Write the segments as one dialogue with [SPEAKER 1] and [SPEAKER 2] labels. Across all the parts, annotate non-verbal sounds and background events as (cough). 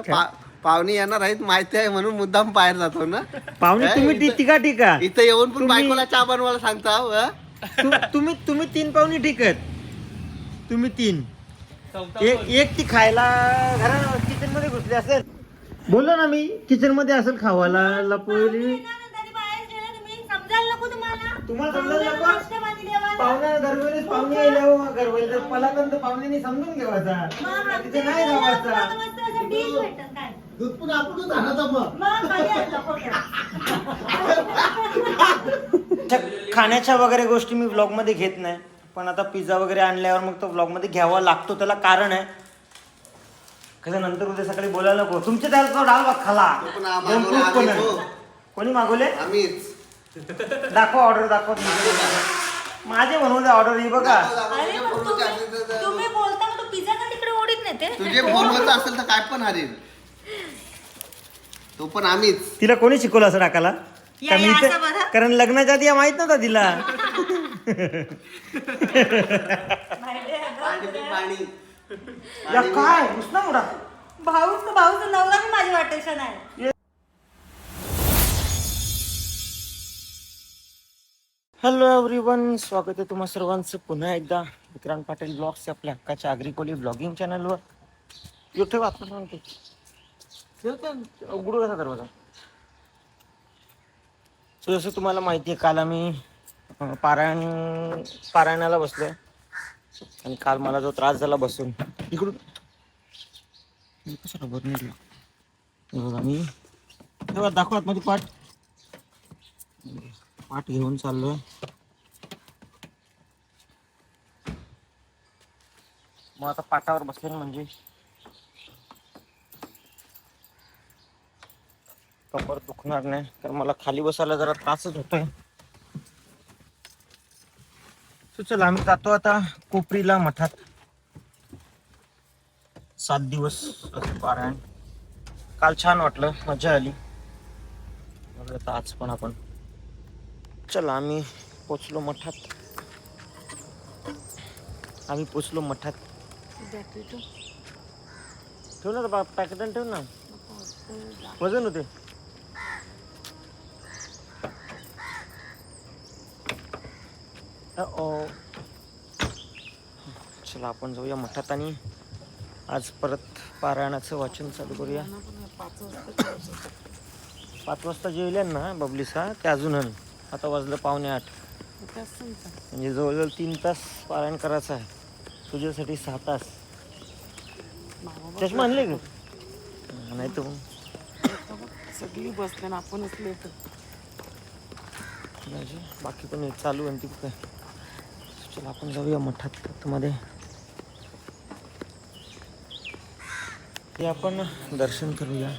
[SPEAKER 1] पा- पाहुणे येणार आहेत माहिती आहे म्हणून मुद्दाम बाहेर जातो ना.
[SPEAKER 2] पाहुणे
[SPEAKER 1] काय?
[SPEAKER 2] तुम्ही ती- तिघा ठीक आहे.
[SPEAKER 1] इथं येऊन पण
[SPEAKER 2] तुम्ही-
[SPEAKER 1] बायकोला चहा बनवायला सांगता अं?
[SPEAKER 2] तु- तुम्ही तुम्ही तीन पाहुणे ठीक आहेत. तुम्ही तीन. एक एक ती खायला घरा किचनमध्ये घुसली असेल. बोललो ना मी किचनमध्ये असेल खावाला लपवली. तुम्हाला समजायला नको पाहुण्या पाहुणे हो तर पलाकंद पाहुण्यानी समजून तिथे नाही जावाचा
[SPEAKER 1] दूध पण आपणच आणायचं मग (laughs)
[SPEAKER 2] त्या खाण्याच्या वगैरे गोष्टी मी व्लॉगमध्ये घेत नाही. पण आता पिझ्झा वगैरे आणल्यावर मग तो व्लॉगमध्ये घ्यावा लागतो त्याला कारण आहे. कसं नंतर उद्या सकाळी बोलायला नको. तुमच्या त्याला तो डाळ भात खाला.
[SPEAKER 1] तो पण
[SPEAKER 2] दोन आहे.
[SPEAKER 1] तो.
[SPEAKER 2] कोणी मागवले
[SPEAKER 1] आम्हीच.
[SPEAKER 2] दाखव ऑर्डर दाखव. माझे म्हणून ऑर्डर ही बघा.
[SPEAKER 3] अरे पण तुम्ही तुम्ही बोलता तो पिझ्झा का तिकडे ओढीत नाही ते
[SPEAKER 1] तुझे फोनवर असेल तर काय पण हरेल तो पण आम्हीच.
[SPEAKER 2] तिला कोणी शिकवलं असं टाकायला
[SPEAKER 3] या,
[SPEAKER 2] का मी
[SPEAKER 3] या,
[SPEAKER 2] इथे-
[SPEAKER 3] असं.
[SPEAKER 2] कारण लग्नाच्या आधी माहीत नव्हता तिला.
[SPEAKER 1] पाणी.
[SPEAKER 2] या काय? उष्णा मोठा
[SPEAKER 3] भाऊ भाऊचा नवरा मी माझी वाटेशन आहे.
[SPEAKER 2] हॅलो एव्हरीवन स्वागत आहे तुम्हा सर्वांचं पुन्हा एकदा विक्रांत पाटील ब्लॉग्स आपल्या हक्काच्या आग्रिकोली ब्लॉगिंग चॅनलवर योठे वातावरण उघडू कसा दरवाजा. सो जसं तुम्हाला माहिती आहे काल आम्ही पारायण पारायणाला बसलो आणि काल मला जो त्रास झाला बसून इकडून. कसं रबर निघला? मी आतमध्ये पाठ. पाठ घेऊन चाललोय. मग आता पाटावर बसले म्हणजे. कंबर दुखणार नाही कारण मला खाली बसायला जरा त्रासच होतोय. चला आम्ही जातो आता कोपरीला मठात. सात दिवस पारायण. काल छान वाटलं मजा आली. आता आज पण आपण चला आम्ही पोचलो मठात. आम्ही पोचलो मठात. ठेव ना बा पॅकेट ठेव ना. वजन होते. ओ चला आपण जाऊया मठात आणि आज परत पारायणाचं वाचन चालू करूया. पाच वाजता. जेवले ना बबलीसा ते अजून. आता वाजलं पावणे आठ. म्हणजे जवळजवळ तीन तास पारायण करायचं आहे. तुझ्यासाठी सहा तास. चष्मा आणले का? नाही तर
[SPEAKER 4] सगळी बसले ना
[SPEAKER 2] माझी बाकी पण चालू आहे ती काय चला आपण जाऊया मठात मध्ये ते आपण दर्शन करूया.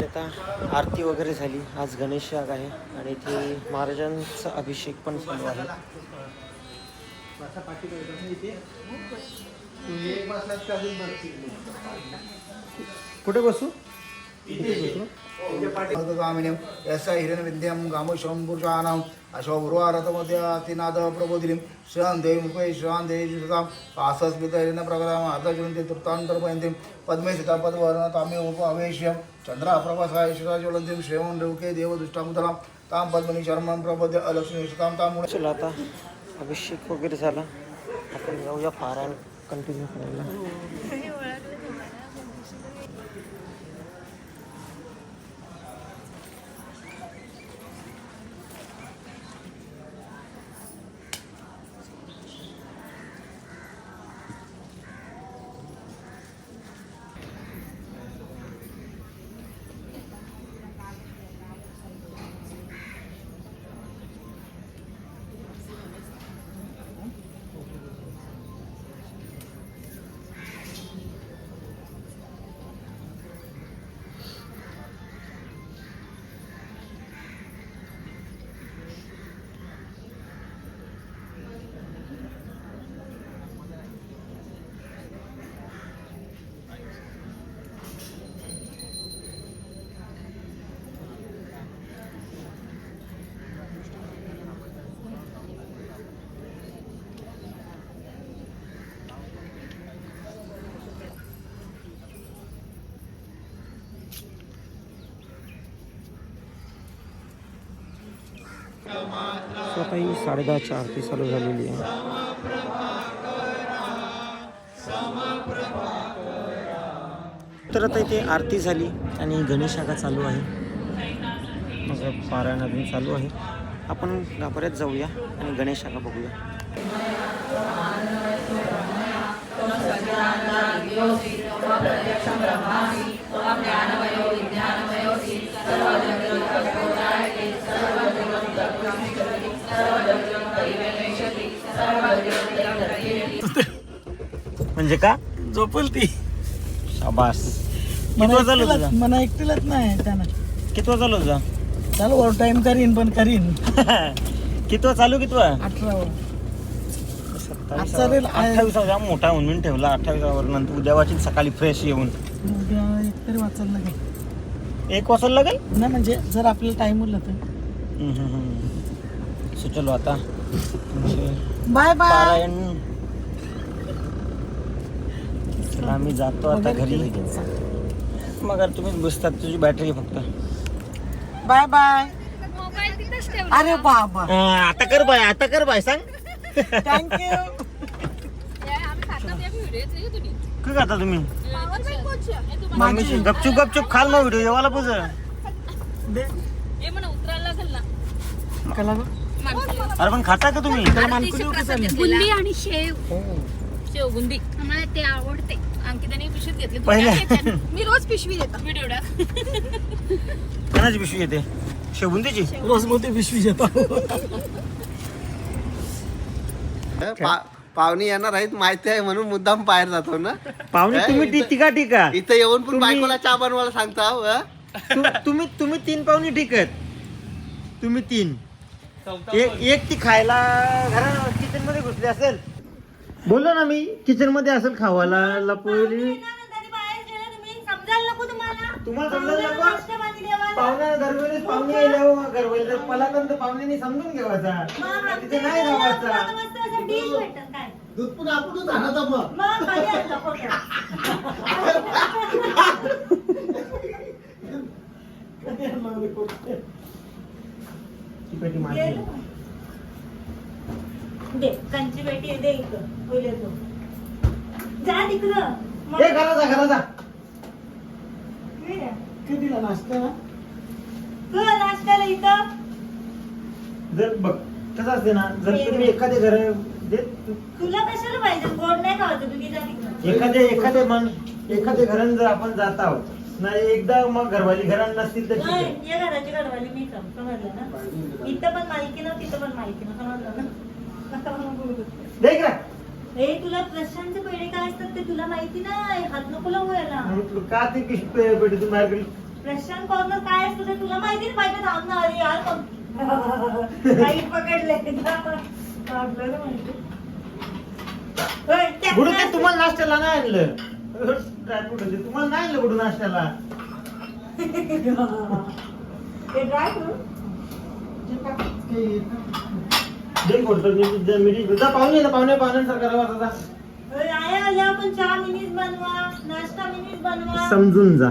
[SPEAKER 2] आता आरती वगैरे झाली. आज गणेश याग आहे आणि इथे महाराजांचा अभिषेक पण चालू आहे. कुठे बसू?
[SPEAKER 5] गामिनीं यस्य हिरण्यविद्यं गामशम्भुषाणाम् अशोभ्रुवारतमध्ये अतिनाद प्रबोधिनीं श्रां देवी मुखे श्रां देवी सुतां कासस्मितहिरण्यप्रकराम् अर्धजुनन्ति तृप्तान्तर्पयन्तीं पद्मे सीता पद्मवर्ण तामे उपवेश्यं चन्द्राप्रभसाय शिरा ज्वलन्तीं श्रेवं रेवके देवदुष्टामुदलां तां पद्मनि शर्मं प्रबोध्य अलक्ष्मी सुतां तां
[SPEAKER 2] चला आता अभिषेक वगैरे झाला. आपण जाऊया पारायण कंटिन्यू करायला. स्वतःही साडेदहाची आरती चालू झालेली आहे तर आता इथे आरती झाली आणि गणेश शाखा चालू आहे मग पारायण अजून चालू आहे आपण गाभाऱ्यात जाऊया आणि गणेश शाखा बघूया (laughs) म्हणजे का?
[SPEAKER 6] झोपल ती.
[SPEAKER 2] शाबास. किती वाजता चालू तुझा
[SPEAKER 6] मला एकटीलाच नाही त्यानं.
[SPEAKER 2] किती वाजता चालू तुझा?
[SPEAKER 6] चालू ओव्हर टाइम करीन पण करीन. (laughs)
[SPEAKER 2] किती वाजता चालू किती वाजता?
[SPEAKER 6] अठरा वर.
[SPEAKER 2] अठ्ठावीस मोठा म्हणून ठेवला. अठ्ठावीसावर नंतर उद्या वाचील सकाळी फ्रेश येऊन.
[SPEAKER 6] उद्या एक तरी वाचायला लागेल.
[SPEAKER 2] एक वाजायला लागेल?
[SPEAKER 6] नाही म्हणजे जर आपल्याला टाइम उरला तर.
[SPEAKER 2] हम्म, हम्म, हम्म. सो चलो आता. म्हणजे
[SPEAKER 6] बाय बाय
[SPEAKER 2] पारायण चला आम्ही जातो आता घरी. मग आता तुम्हीच बसतात तुझी बॅटरी फक्त.
[SPEAKER 6] Bye bye. अरे बाबा.
[SPEAKER 2] आता कर बाय आता कर बाय सांग.
[SPEAKER 6] थँक्यू
[SPEAKER 2] काय करता तुम्ही. मम्मीशी गपचूप गपचूप खाल मग व्हिडिओ येवाला पुज अरे पण खाता का तुम्ही?
[SPEAKER 3] बुंदी आणि शेव. शेव बुंदी. आम्हाला ते आवडते. अंकिताने पिशवीत घेतली. तू
[SPEAKER 2] पहिले.
[SPEAKER 3] काय घेते? मी रोज पिशवी देतो. व्हिडिओ
[SPEAKER 2] कोणाची पिशवी येते शेवुंदीची
[SPEAKER 6] रोज मोठी पिशवी येतो
[SPEAKER 1] पा- पाहुणे येणार आहेत माहिती आहे म्हणून मुद्दाम बाहेर जातो ना.
[SPEAKER 2] पाहुणे? तुम्ही ती- तिघा ठीक आहे.
[SPEAKER 1] इथं येऊन पण
[SPEAKER 2] तुम्ही-
[SPEAKER 1] बायकोला चहा बनवायला सांगता हो?
[SPEAKER 2] तु- तुम्ही तुम्ही तीन पाहुणे ठीक आहेत. तुम्ही तीन. एक एक ती खायला घरा किचनमध्ये घुसली असेल बोललो ना मी किचनमध्ये असेल खावाला लपवली.
[SPEAKER 3] तुम्हाला
[SPEAKER 2] समजायला नको? पाहुण्या घरवेळेस पाहुणे हो घरवेळेस पाहुण्यांनी समजून तिथे नाही?
[SPEAKER 5] दूध पण आपणच आणत मग.
[SPEAKER 3] दे कंची पेटी आहे, दे इकडं पहिले तो. जा तिकडं. मग-
[SPEAKER 2] ए घरा जा घरा जा.
[SPEAKER 6] कितीला नाश्ता
[SPEAKER 3] तू नाश्त्याला इथं?
[SPEAKER 2] जर बघ कसं असते ना. जर तुम्ही एखादे घर
[SPEAKER 3] तुला कशाला पाहिजे? गोड नाही खावायचं तू तिथं तिकडं.
[SPEAKER 2] एखादे एखादे मन एखाद्या घरात जर आपण जात आहोत नाही एकदा मग घरवाली घरात नसतील तर ठीक
[SPEAKER 3] नाही,
[SPEAKER 2] आहे.
[SPEAKER 3] या घराची घरवाली मी सम- समजलं ना? इथं पण मालकी ना तिथं पण मालकी ना समजलं ना.
[SPEAKER 2] देख रा.
[SPEAKER 3] ए तुला प्रशांतचे पेढे काय असतात ते तुला माहिती नाही. हात नको लावू याला.
[SPEAKER 2] मग तू का ते पेटीतून बाहेर गेली?
[SPEAKER 3] प्रशांत कॉर्नर काय असतं ते तुला माहिती नाही. पाहिजे थांब ना अरे यार काही पकडले आपल्याला माहिती. होय, त्या-
[SPEAKER 2] कुठं ते तुम्हाला नाश्त्याला नाही आणलं? ड्रायफ्रूट होते तुम्हाला नाही आणलं कुठं नाश्त्याला? (laughs)
[SPEAKER 3] ते ड्राय फ्रूट
[SPEAKER 2] जा पाहुणे पाहुणे पाहुण्यांसारखा रवा जा
[SPEAKER 3] होय, आया आल्या आपण चहा मिनीच बनवा नाश्ता मिनीच बनवा.
[SPEAKER 2] समजून जा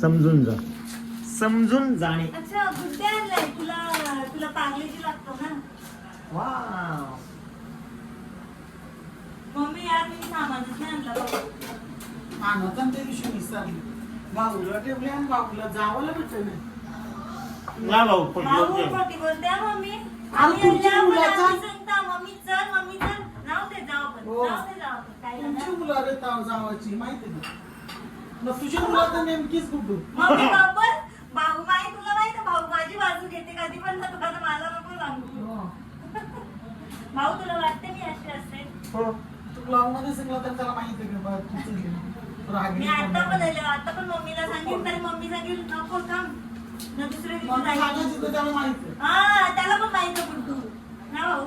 [SPEAKER 2] समजून जा. समजून जाणे
[SPEAKER 3] अच्छा गुड्डे आणलाय तुला तुला पार्लेजी लागतो ना.
[SPEAKER 2] वाव.
[SPEAKER 3] मम्मी यार मी सामानच नाही आणला बाबा.
[SPEAKER 6] आणि त्या दिवशी विसरली भाऊला ठेवले आणि भाऊला जावायला भेटलं नाही
[SPEAKER 2] ना भाऊ पण
[SPEAKER 3] भाऊ बोलते हा मम्मी. आम्ही
[SPEAKER 6] तुमच्या मुलाचा- हो. तुमची? मुलं रे ताव जावाची माहिती का मग तुझी मुलं तर नेमकीच कुठू
[SPEAKER 3] मम्मी (laughs) बाबर भाऊ तुला माहिती आहे, भाऊ माझी बाजू घेते कधी पण ना तुला तर मला नको सांगू भाऊ तुला वाटते मी अशी असते
[SPEAKER 2] हो.
[SPEAKER 6] तू मध्ये सगळं तर त्याला माहिती आहे का बा, राग
[SPEAKER 3] मी आता पण. आले आता पण मम्मीला सांगेन तरी मम्मी सांगेल नको थांब ना दुसऱ्या दिवशी
[SPEAKER 6] मग
[SPEAKER 3] जाईल.
[SPEAKER 6] सांगायचं तर त्याला माहिती आहे.
[SPEAKER 3] हा त्याला पण माहिती आहे ना भाऊ.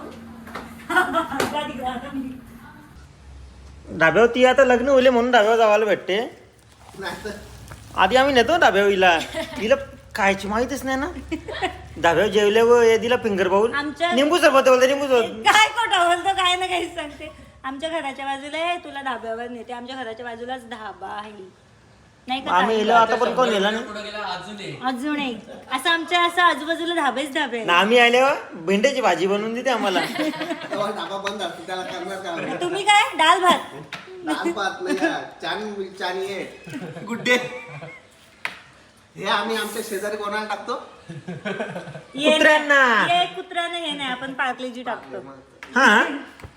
[SPEAKER 3] (laughs)
[SPEAKER 2] डाब्यावर ती आता लग्न होले म्हणून डाब्यावर जावायला भेटते. आधी आम्ही नेतो डाब्यावर हिला. हिला खायची माहितीच नाही ना. डाब्यावर जेवल्यावर दिला फिंगर बाऊल
[SPEAKER 3] आमच्या-
[SPEAKER 2] निंबू सरबत बोलते निंबू सरबत
[SPEAKER 3] काय खोटं बोलतो काय ना काही सांगते. आमच्या घराच्या बाजूला आहे तुला ढाब्यावर नेते. आमच्या घराच्या बाजूलाच ढाबा आहे. नाही का
[SPEAKER 2] आम्ही
[SPEAKER 3] ताई?
[SPEAKER 2] आता पण कोण नाही?
[SPEAKER 3] अजून एक. असं आमच्या असं आजूबाजूला धाबेच धाबे
[SPEAKER 2] ना आम्ही आल्यावर भेंड्याची भाजी बनवून देते आम्हाला. (laughs)
[SPEAKER 1] तेव्हा ढाबा बंद असतो त्याला करणार काय
[SPEAKER 3] तुम्ही काय? डाल भात?
[SPEAKER 1] दाल भात नाही आहे. चानी चानी आहे. गुड डे हे आम्ही आमच्या शेजारी कोणाला टाकतो?
[SPEAKER 3] ये
[SPEAKER 2] कुत्र्यांना.
[SPEAKER 3] ये कुत्र्यानं हे नाही आपण पार्कलेजी टाकतो.
[SPEAKER 2] हा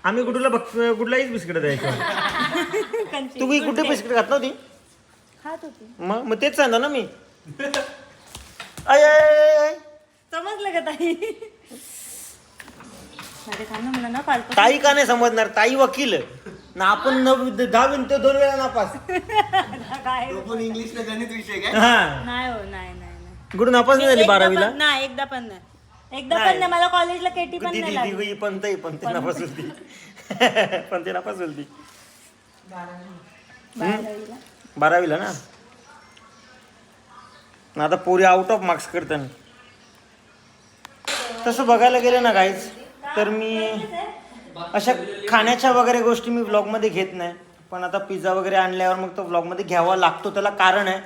[SPEAKER 2] आम्ही कुठला बघ कुठलाहीच बिस्किट द्यायचो. (laughs)
[SPEAKER 3] कंची.
[SPEAKER 2] तू काही कुठे बिस्किट खात नव्हती?
[SPEAKER 3] खात होती.
[SPEAKER 2] मग मग तेच सांगा ना मी. आय, आय, आय, आय.
[SPEAKER 3] समजलं का ताई? अरे ना मला ना
[SPEAKER 2] ताई का नाही समजणार? ताई वकील. ना आपण नव- दहा मिनिटं दोन वेळा नापास.
[SPEAKER 3] काय?
[SPEAKER 1] तो पण इंग्लिशला गणित विषय काय?
[SPEAKER 2] हा.
[SPEAKER 3] नाही हो नाही नाही नाही.
[SPEAKER 2] गुड नापास नाही झाली
[SPEAKER 3] एकदा
[SPEAKER 2] बारावीला?
[SPEAKER 3] पण- नाही एकदा पण नाही. एकदा. पण नाही. मला कॉलेजला केटी पण
[SPEAKER 2] ती
[SPEAKER 3] नाही
[SPEAKER 2] ती
[SPEAKER 3] लागली.
[SPEAKER 2] ती पण ते (laughs) पण ते नापास होती. पण ते नापास होती.
[SPEAKER 3] बारावीला.
[SPEAKER 2] बारावीला ना? ना आता पोरी आउट ऑफ मार्क्स करतात. तसं बघायला गेलं ना काहीच तर मी अशा खाण्याच्या वगैरे गोष्टी मी व्लॉगमध्ये घेत नाही. पण आता पिझ्झा वगैरे आणल्यावर मग तो व्लॉगमध्ये घ्यावा लागतो त्याला कारण आहे.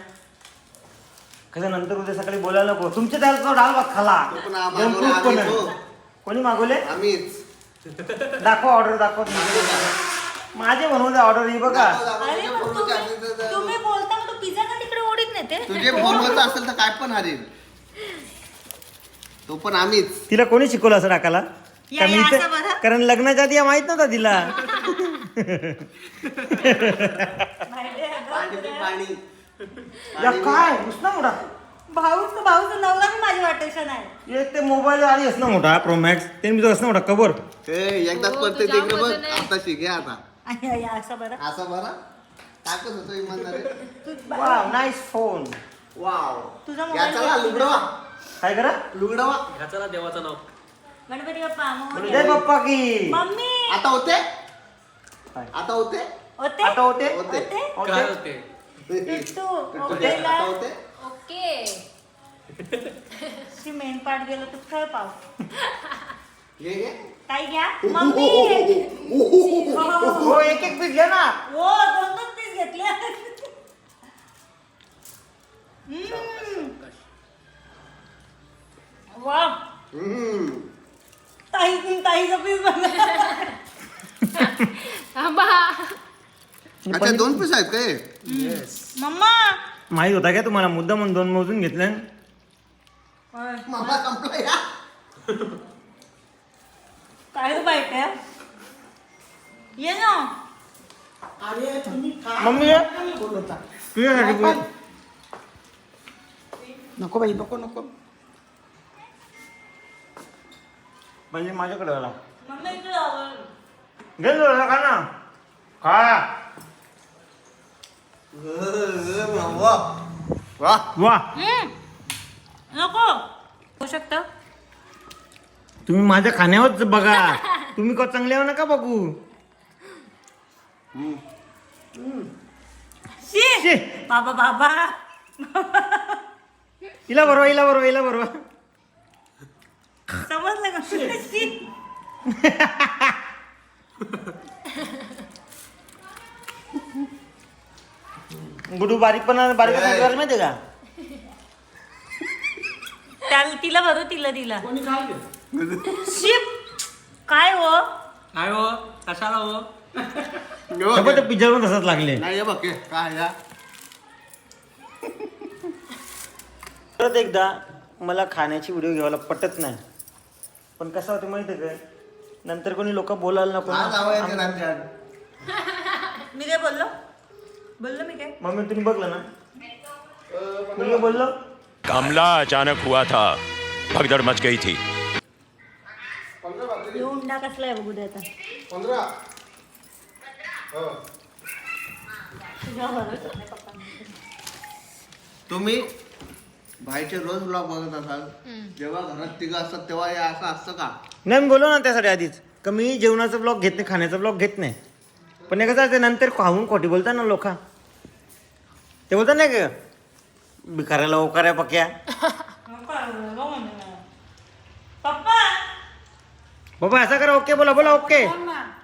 [SPEAKER 2] कसं नंतर उद्या सकाळी बोलायला नको. तुमच्या त्याला तो डाळ भात खाला. कोणी मागवले
[SPEAKER 1] आम्हीच.
[SPEAKER 2] दाखवा ऑर्डर दाखवा. माझे बनवून ऑर्डर ही बघा
[SPEAKER 1] दाखव, दाखव,
[SPEAKER 3] अरे
[SPEAKER 1] तुझ्या
[SPEAKER 3] मग
[SPEAKER 1] फोनवरती असेल तर-
[SPEAKER 3] तुम्ही
[SPEAKER 1] तर-
[SPEAKER 3] तुम्ही बोलता मग तो पिझ्झा का
[SPEAKER 1] तुझे फोनवरचं असेल तर काय पण हरेल. तो पण आम्हीच.
[SPEAKER 2] तिला कोणी शिकवलं असं
[SPEAKER 3] या, या,
[SPEAKER 2] इथं-
[SPEAKER 3] बरं.
[SPEAKER 2] कारण लग्नाच्या आधी माहीत नव्हता तिला.
[SPEAKER 1] पाणी पी, पाणी.
[SPEAKER 2] या काय? मोठा.
[SPEAKER 3] भाऊच भाऊच नवरा पण माझी वाटेशन आहे.
[SPEAKER 2] एक ते मोबाईल आधी असणं मोठा प्रो मॅक्स ते मी असणं मोठा कवर.
[SPEAKER 1] हे एकदाच पडते तिकडे बघ. आता शिके आता. (laughs)
[SPEAKER 3] असं बरं.
[SPEAKER 1] असं बरा? टाकत होतो इमानदारी.
[SPEAKER 3] तू
[SPEAKER 2] वा नाईस फोन
[SPEAKER 1] वाव
[SPEAKER 3] तुझा मोबाईल
[SPEAKER 1] लुगडवा.
[SPEAKER 2] काय करा?
[SPEAKER 1] लुगडवा.
[SPEAKER 3] गणपती बाप्पा मोहन
[SPEAKER 2] जय बाप्पा की.
[SPEAKER 3] मम्मी!
[SPEAKER 1] आता होते?
[SPEAKER 2] काय?
[SPEAKER 1] आता होते?
[SPEAKER 3] होते?
[SPEAKER 2] आता होते?
[SPEAKER 1] होते.
[SPEAKER 3] होते?
[SPEAKER 2] होते?
[SPEAKER 1] होते? आता होते?
[SPEAKER 7] ओके.
[SPEAKER 3] शी मेनपाट गेलं तू खेळ पाव.
[SPEAKER 1] घे घे.
[SPEAKER 3] काय घ्या. मम्मी!
[SPEAKER 2] हो एक एक पीस घ्या ना.
[SPEAKER 3] हो दोन दोन पीस.
[SPEAKER 1] अच्छा दोन पीस आहेत काय
[SPEAKER 3] मम्मा.
[SPEAKER 2] माहीत होता का तुम्हाला? मुद्दा म्हणून दोन मोजून घेतले.
[SPEAKER 1] मामा संपला या.
[SPEAKER 3] काय बाईक आहे ये ना.
[SPEAKER 6] अरे तुम्ही काय
[SPEAKER 2] मम्मी? ये.
[SPEAKER 6] बोलता
[SPEAKER 2] तुझ्यासाठी बोल.
[SPEAKER 6] नको बाई नको नको.
[SPEAKER 2] म्हणजे माझ्याकडे आला.
[SPEAKER 3] मम्मी इकडे.
[SPEAKER 2] घे ना, खा.
[SPEAKER 1] वा. वा.
[SPEAKER 3] नको. होऊ शकतं?
[SPEAKER 2] तुम्ही माझ्या खाण्यावरच बघा. (laughs) तुम्ही का चांगल्यावर नका बघू.
[SPEAKER 3] शी!
[SPEAKER 2] शी.
[SPEAKER 3] बाबा बाबा.
[SPEAKER 2] हिला बरोबर हिला बरोबर हिला बरोबर.
[SPEAKER 3] समजलं का? शी!
[SPEAKER 2] गुडू बारीक पण बारीक पण माहितीये का?
[SPEAKER 3] त्याला तिला भरू तिला तिला.
[SPEAKER 6] कोणी काय
[SPEAKER 3] शिप काय हो?
[SPEAKER 8] काय हो? कशाला हो?
[SPEAKER 2] त्या पिक्चर तसंच लागले.
[SPEAKER 1] नाही बघ काय या
[SPEAKER 2] परत एकदा मला खाण्याची व्हिडिओ घ्यायला पटत नाही. पण कसं होतं माहिती आहे काय? नंतर कोणी लोक बोलायला नको (laughs)
[SPEAKER 3] मी काय बोललो? बोललो मी काय?
[SPEAKER 2] मम्मी तुम्ही बघलं ना? मी काय बोललो?
[SPEAKER 9] हमला अचानक हुआ था। भगदड़ मच गई थी।
[SPEAKER 3] ह्यो उंडा कसला आहे बघू दे आता.
[SPEAKER 1] पंधरा हो.
[SPEAKER 3] तुझ्या भरोसा नाही पप्पांना.
[SPEAKER 1] तुम्ही भाईचे रोज ब्लॉग बघत असाल जेव्हा घरात तिघं असतात तेव्हा हे असं असतं का?
[SPEAKER 2] नाही मी ना त्यासाठी आधीच. का मी जेवणाचा ब्लॉग घेत नाही खाण्याचा ब्लॉग घेत नाही? पण हे कसं असते नंतर खाऊन खोटी बोलतात ना लोक. ते बोलतात नाही का भिकाऱ्याला ओकाऱ्या पक्या.
[SPEAKER 3] पप्पा
[SPEAKER 2] असं करा ओके बोला बोला ओके.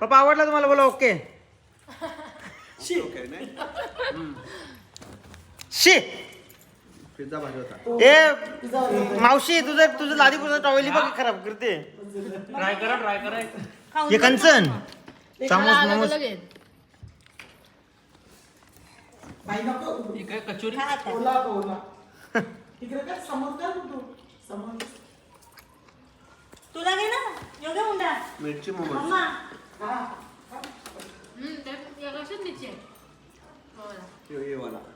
[SPEAKER 2] पप्पा आवडला तुम्हाला बोला ओके. शी.
[SPEAKER 1] पिझ्झा भारी होता.
[SPEAKER 2] ए मावशी तुझं तुझं लादीपूरचं टॉवेली बघ खराब करते.
[SPEAKER 8] ट्राय करा ट्राय करा.
[SPEAKER 2] हे कंचन
[SPEAKER 7] आलं
[SPEAKER 2] मामूस.
[SPEAKER 6] बाई नको.
[SPEAKER 8] ही काय कचोरी.
[SPEAKER 6] ओला ओला. (laughs) इकडे काय समोर तू. समोर.
[SPEAKER 3] तुला घे ना. योग्य मुंडा.
[SPEAKER 1] मिरची मोमोज.
[SPEAKER 3] मम्मा
[SPEAKER 6] हा.
[SPEAKER 7] हम्म, त्या- या कशात नीचे? हो ना.
[SPEAKER 1] ये वाला